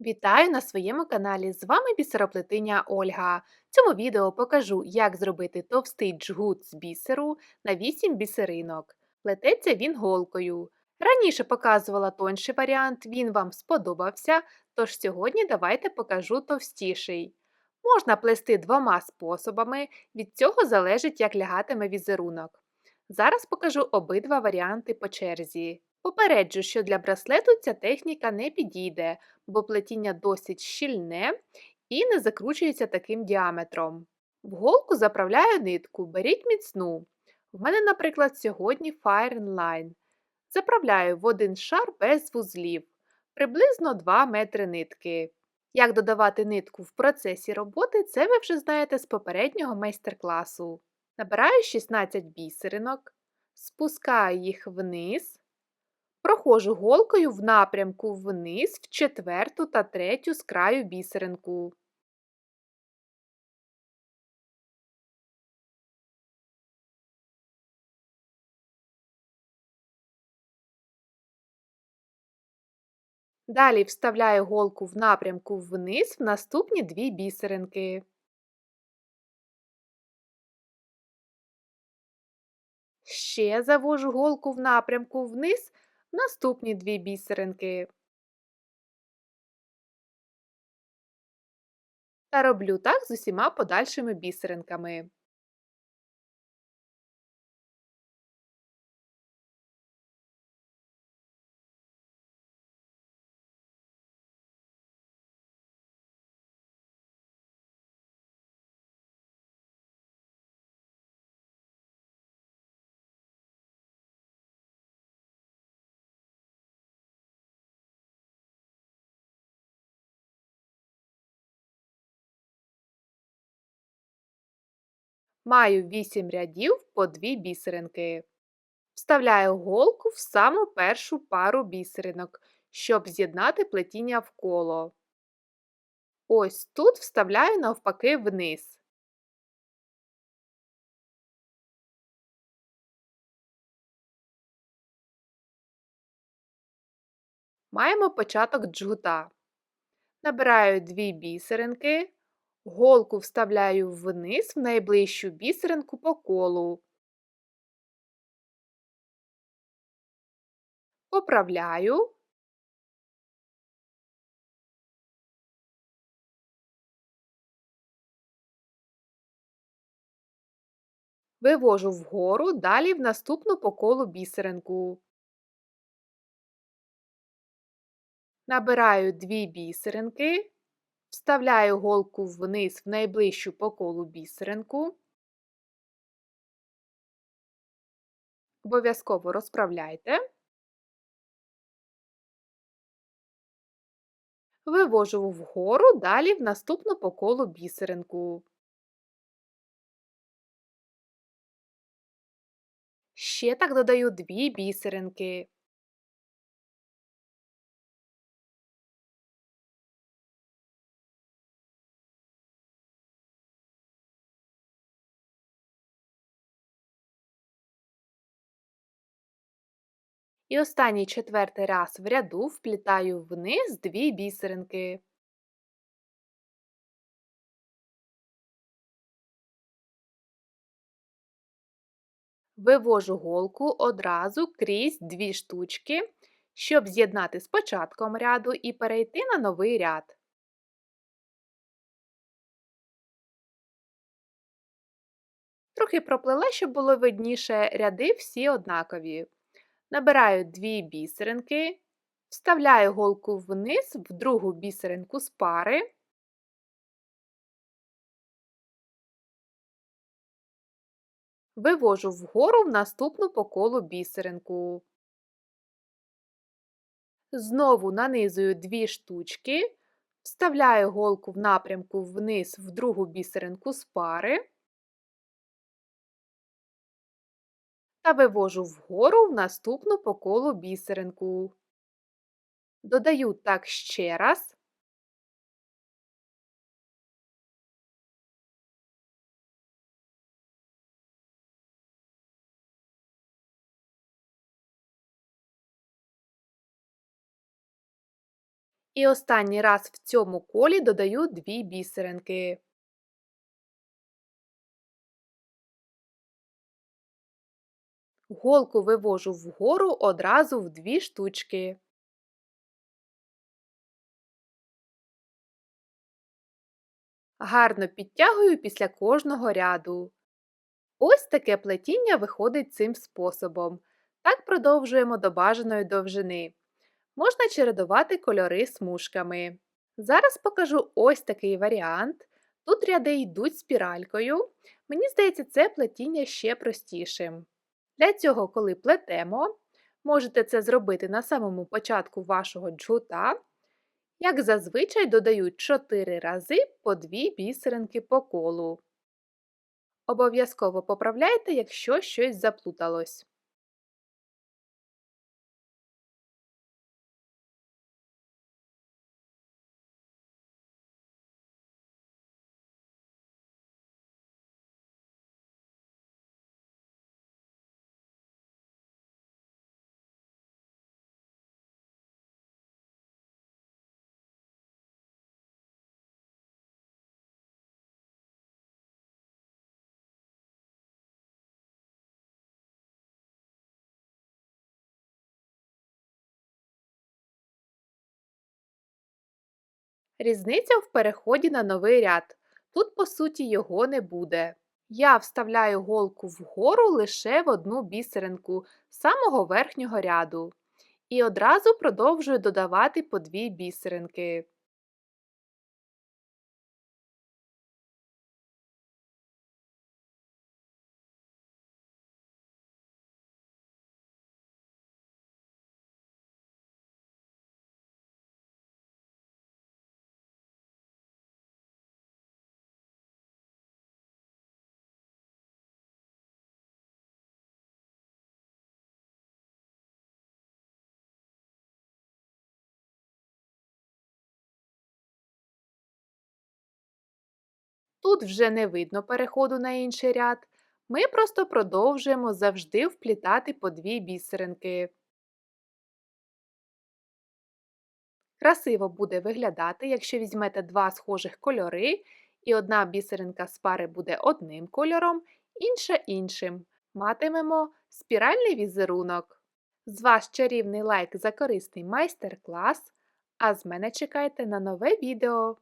Вітаю на своєму каналі! З вами бісероплетиня Ольга. В цьому відео покажу, як зробити товстий джгут з бісеру на 8 бісеринок. Плететься він голкою. Раніше показувала тонший варіант, він вам сподобався, тож сьогодні давайте покажу товстіший. Можна плести двома способами, від цього залежить, як лягатиме візерунок. Зараз покажу обидва варіанти по черзі. Попереджу, що для браслету ця техніка не підійде, бо плетіння досить щільне і не закручується таким діаметром. В голку заправляю нитку, беріть міцну. В мене, наприклад, сьогодні Fire Line. Заправляю в один шар без вузлів, приблизно 2 метри нитки. Як додавати нитку в процесі роботи, це ви вже знаєте з попереднього майстер-класу. Набираю 16 бісеринок, спускаю їх вниз. Проходжу голкою в напрямку вниз в четверту та третю з краю бісеринку. Далі вставляю голку в напрямку вниз в наступні дві бісеринки. Ще завожу голку в напрямку вниз наступні дві бісеринки. Та роблю так з усіма подальшими бісеринками. Маю 8 рядів по 2 бісеринки. Вставляю голку в саму першу пару бісеринок, щоб з'єднати плетіння в коло. Ось тут вставляю навпаки вниз. Маємо початок джгута. Набираю 2 бісеринки, Голку вставляю вниз в найближчу бісеринку по колу. Поправляю. Вивожу вгору, далі в наступну по колу бісеринку. Набираю дві бісеринки. Вставляю голку вниз в найближчу по колу бісеринку. Обов'язково розправляйте. Вивожу вгору, далі в наступну по колу бісеринку. Ще так додаю дві бісеринки. І останній четвертий раз в ряду вплітаю вниз дві бісеринки. Вивожу голку одразу крізь дві штучки, щоб з'єднати з початком ряду і перейти на новий ряд. Трохи проплела, щоб було видніше ряди всі однакові. Набираю дві бісеринки, вставляю голку вниз в другу бісеринку з пари. Вивожу вгору в наступну по колу бісеринку. Знову нанизую дві штучки, вставляю голку в напрямку вниз в другу бісеринку з пари. Та вивожу вгору в наступну по колу бісеринку. Додаю так ще раз. І останній раз в цьому колі додаю дві бісеринки. Голку вивожу вгору одразу в дві штучки. Гарно підтягую після кожного ряду. Ось таке плетіння виходить цим способом. Так продовжуємо до бажаної довжини. Можна чередувати кольори смужками. Зараз покажу ось такий варіант. Тут ряди йдуть спіралькою. Мені здається, це плетіння ще простішим. Для цього, коли плетемо, можете це зробити на самому початку вашого джгута. Як зазвичай додаю 4 рази по 2 бісеринки по колу. Обов'язково поправляйте, якщо щось заплуталось. Різниця в переході на новий ряд. Тут, по суті, його не буде. Я вставляю голку вгору лише в одну бісеринку з самого верхнього ряду. І одразу продовжую додавати по дві бісеринки. Тут вже не видно переходу на інший ряд. Ми просто продовжуємо завжди вплітати по дві бісеринки. Красиво буде виглядати, якщо візьмете два схожих кольори, і одна бісеринка з пари буде одним кольором, інша іншим. Матимемо спіральний візерунок. З вас чарівний лайк за корисний майстер-клас, а з мене чекайте на нове відео!